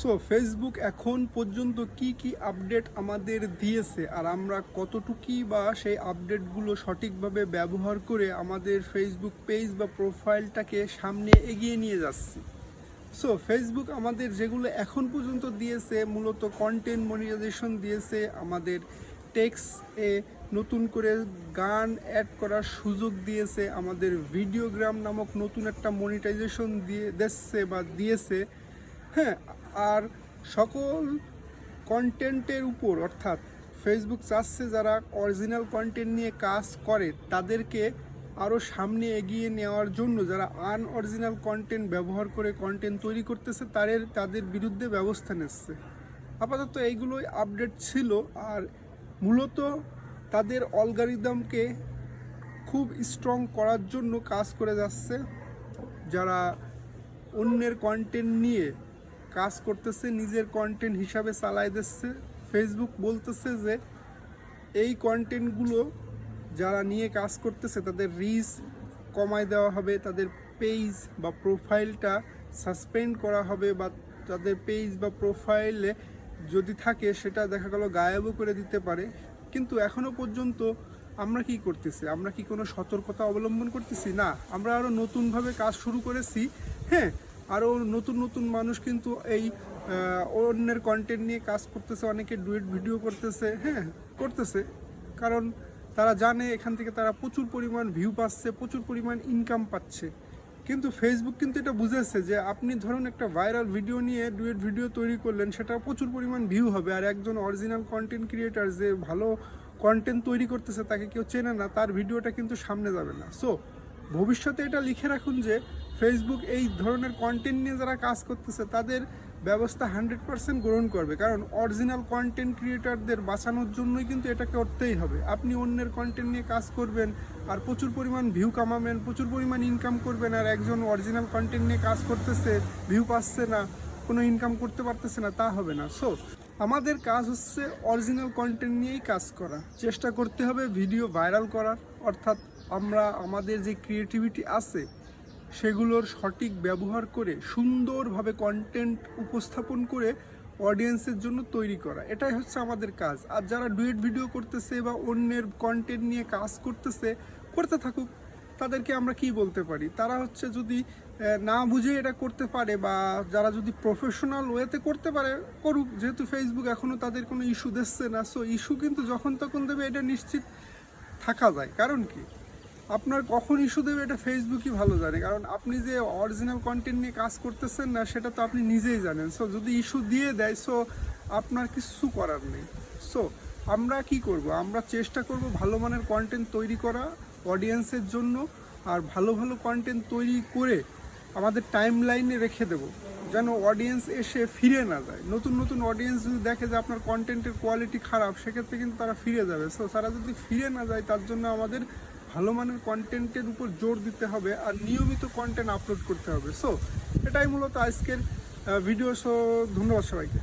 So Facebook এখন পর্যন্ত কি কি আপডেট আমাদের দিয়েছে আর আমরা কতটুকি বা সেই আপডেটগুলো সঠিকভাবে ব্যবহার করে আমাদের ফেসবুক পেজ বা প্রোফাইলটাকে সামনে এগিয়ে নিয়ে যাচ্ছি। সো ফেসবুক আমাদের যেগুলো এখন পর্যন্ত দিয়েছে, মূলত কন্টেন্ট মনিটাইজেশন দিয়েছে, আমাদের টেক্স এ নতুন করে গান অ্যাড করার সুযোগ দিয়েছে, আমাদের ভিডিওগ্রাম নামক নতুন একটা মনিটাইজেশন দিয়ে দিচ্ছে বা দিয়েছে। হ্যাঁ আর সকল কন্টেন্টের উপর, অর্থাৎ ফেসবুক চাচ্ছে যারা অরিজিনাল কন্টেন্ট নিয়ে কাজ করে, তাদেরকে আরও সামনে এগিয়ে নেওয়ার জন্য, যারা আনঅরিজিনাল কন্টেন্ট ব্যবহার করে কন্টেন্ট তৈরি করতেছে তাদের তাদের বিরুদ্ধে ব্যবস্থা নিচ্ছে। আপাতত এইগুলোই আপডেট ছিল, আর মূলত তাদের অলগারিদমকে খুব স্ট্রং করার জন্য কাজ করে যাচ্ছে, যারা অন্যের কন্টেন্ট নিয়ে কাজ করতেছে, নিজের কন্টেন্ট হিসাবে চালাই দিচ্ছে। ফেসবুক বলতেছে যে, এই কন্টেন্টগুলো যারা নিয়ে কাজ করতেছে, তাদের রিচ কমায় দেওয়া হবে, তাদের পেজ বা প্রোফাইলটা সাসপেন্ড করা হবে বা তাদের পেজ বা প্রোফাইলে যদি থাকে, সেটা দেখা গেল গায়েবও করে দিতে পারে। কিন্তু এখনও পর্যন্ত আমরা কি করতেছি? আমরা কি কোনো সতর্কতা অবলম্বন করতেছি? না, আমরা আরও নতুনভাবে কাজ শুরু করেছি। হ্যাঁ আরও নতুন নতুন মানুষ কিন্তু এই অন্যের কন্টেন্ট নিয়ে কাজ করতেছে, অনেকে ডুয়েট ভিডিও করতেছে হ্যাঁ করতেছে। কারণ তারা জানে এখান থেকে তারা প্রচুর পরিমাণ ভিউ পাচ্ছে, প্রচুর পরিমাণ ইনকাম পাচ্ছে। কিন্তু ফেসবুক কিন্তু এটা বুঝেছে যে আপনি ধরুন একটা ভাইরাল ভিডিও নিয়ে ডুয়েট ভিডিও তৈরি করলেন, সেটা প্রচুর পরিমাণ ভিউ হবে। আর একজন অরিজিনাল কন্টেন্ট ক্রিয়েটার যে ভালো কন্টেন্ট তৈরি করতেছে, তাকে কেউ চেনে না, তার ভিডিওটা কিন্তু সামনে যাবে না। সো ভবিষ্যতে এটা লিখে রাখুন যে ফেসবুক এই ধরনের কন্টেন্ট নিয়ে যারা কাজ করতেছে, তাদের ব্যবস্থা হান্ড্রেড পার্সেন্ট গ্রহণ করবে। কারণ অরিজিনাল কন্টেন্ট ক্রিয়েটারদের বাঁচানোর জন্যই কিন্তু এটা করতেই হবে। আপনি অন্যের কন্টেন্ট নিয়ে কাজ করবেন আর প্রচুর পরিমাণ ভিউ কামাবেন, প্রচুর পরিমাণ ইনকাম করবেন আর একজন অরিজিনাল কন্টেন্ট নিয়ে কাজ করতেছে ভিউ পাচ্ছে না, কোনো ইনকাম করতে পারতেছে না, তা হবে না। সো আমাদের কাজ হচ্ছে অরিজিনাল কন্টেন্ট নিয়েই কাজ করা। চেষ্টা করতে হবে ভিডিও ভাইরাল করার, অর্থাৎ আমরা আমাদের যে ক্রিয়েটিভিটি আছে, সেগুলোর সঠিক ব্যবহার করে সুন্দরভাবে কন্টেন্ট উপস্থাপন করে অডিয়েন্সের জন্য তৈরি করা। এটাই হচ্ছে আমাদের কাজ। আর যারা ডুয়েট ভিডিও করতেছে বা অন্যের কন্টেন্ট নিয়ে কাজ করতেছে, করতে থাকুক, তাদেরকে আমরা কি বলতে পারি? তারা হচ্ছে যদি না বুঝে এটা করতে পারে বা যারা যদি প্রফেশনাল ওয়েতে করতে পারে, করুক। যেহেতু ফেসবুক এখনও তাদের কোনো ইস্যু দিচ্ছে না সো ইস্যু কিন্তু যখন তখন দেবে, এটা নিশ্চিত থাকা যায়। কারণ কি? আপনার কখন ইস্যু দেবে এটা ফেসবুকই ভালো জানে। কারণ আপনি যে অরিজিনাল কন্টেন্ট নিয়ে কাজ করতেছেন না, সেটা তো আপনি নিজেই জানেন। সো যদি ইস্যু দিয়ে দেয় সো আপনার কিছু করার নেই। সো আমরা কি করব? আমরা চেষ্টা করব ভালো মানের কন্টেন্ট তৈরি করা অডিয়েন্সের জন্য, আর ভালো ভালো কন্টেন্ট তৈরি করে আমাদের টাইম লাইনে রেখে দেব। যেন অডিয়েন্স এসে ফিরে না যায়। নতুন নতুন অডিয়েন্স যদি দেখে যে আপনার কন্টেন্টের কোয়ালিটি খারাপ, সেক্ষেত্রে কিন্তু তারা ফিরে যাবে। সো তারা যদি ফিরে না যায়, তার জন্য আমাদের ভালো মানের কন্টেন্টের উপর জোর দিতে হবে আর নিয়মিত কন্টেন্ট আপলোড করতে হবে। সো এটাই মূলত আজকের ভিডিও সো ধন্যবাদ সবাইকে।